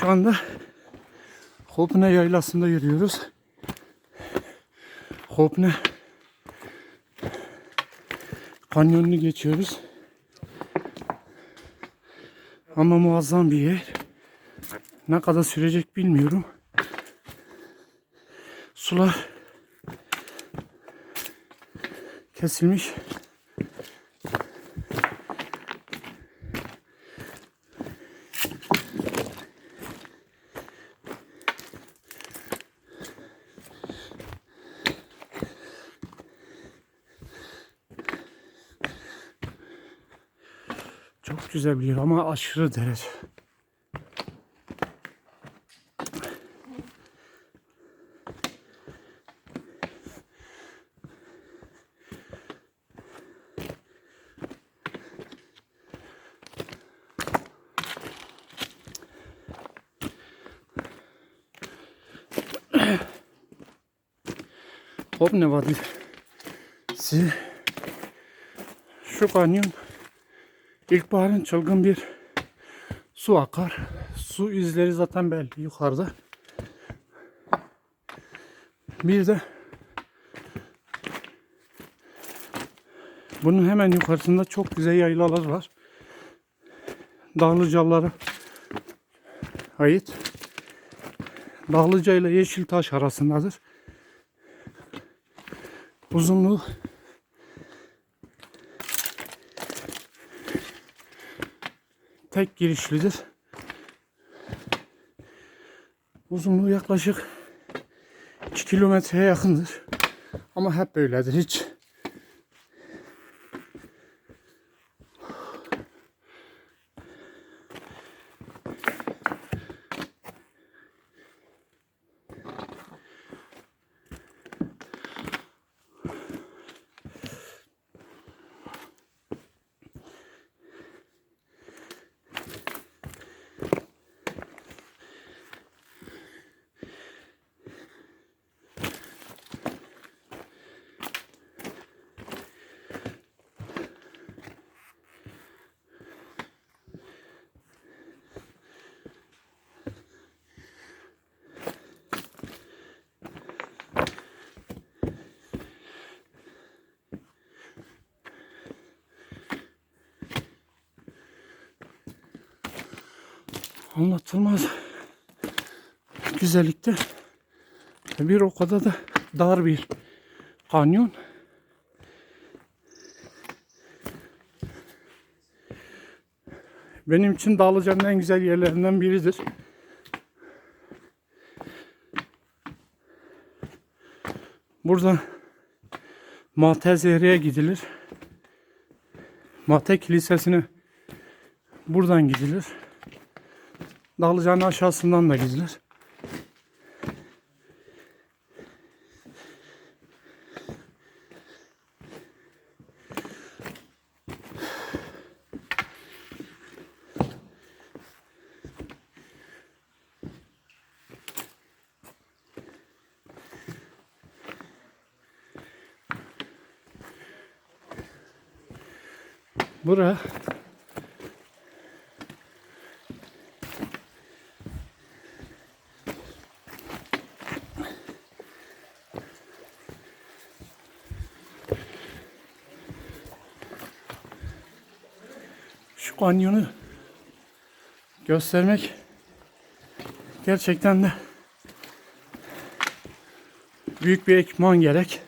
Şu anda Hopne yaylasında yürüyoruz. Hopne kanyonunu geçiyoruz. Ama muazzam bir yer. Ne kadar sürecek bilmiyorum. Sular kesilmiş. Çok güzel bir yer ama aşırı derece. Hop ne? Size şu kanyon İlkbaharın çılgın bir su akar. Su izleri zaten belli yukarıda. Bir de bunun hemen yukarısında çok güzel yaylalar var. Dağlıcalara ait. Dağlıca ile Yeşiltaş arasındadır. Uzunluğu tek girişlidir. Uzunluğu yaklaşık 2 kilometreye yakındır. Ama hep böyledir hiç. Anlatılmaz güzellikte bir o kadar da dar bir kanyon. Benim için Dağlıca'nın en güzel yerlerinden biridir. Burada Mate Zehri'ye gidilir. Mate Kilisesi'ne buradan gidilir. Dağlıca'nın aşağısından da gidilir. Bura kanyonu göstermek gerçekten de büyük bir ekipman gerek.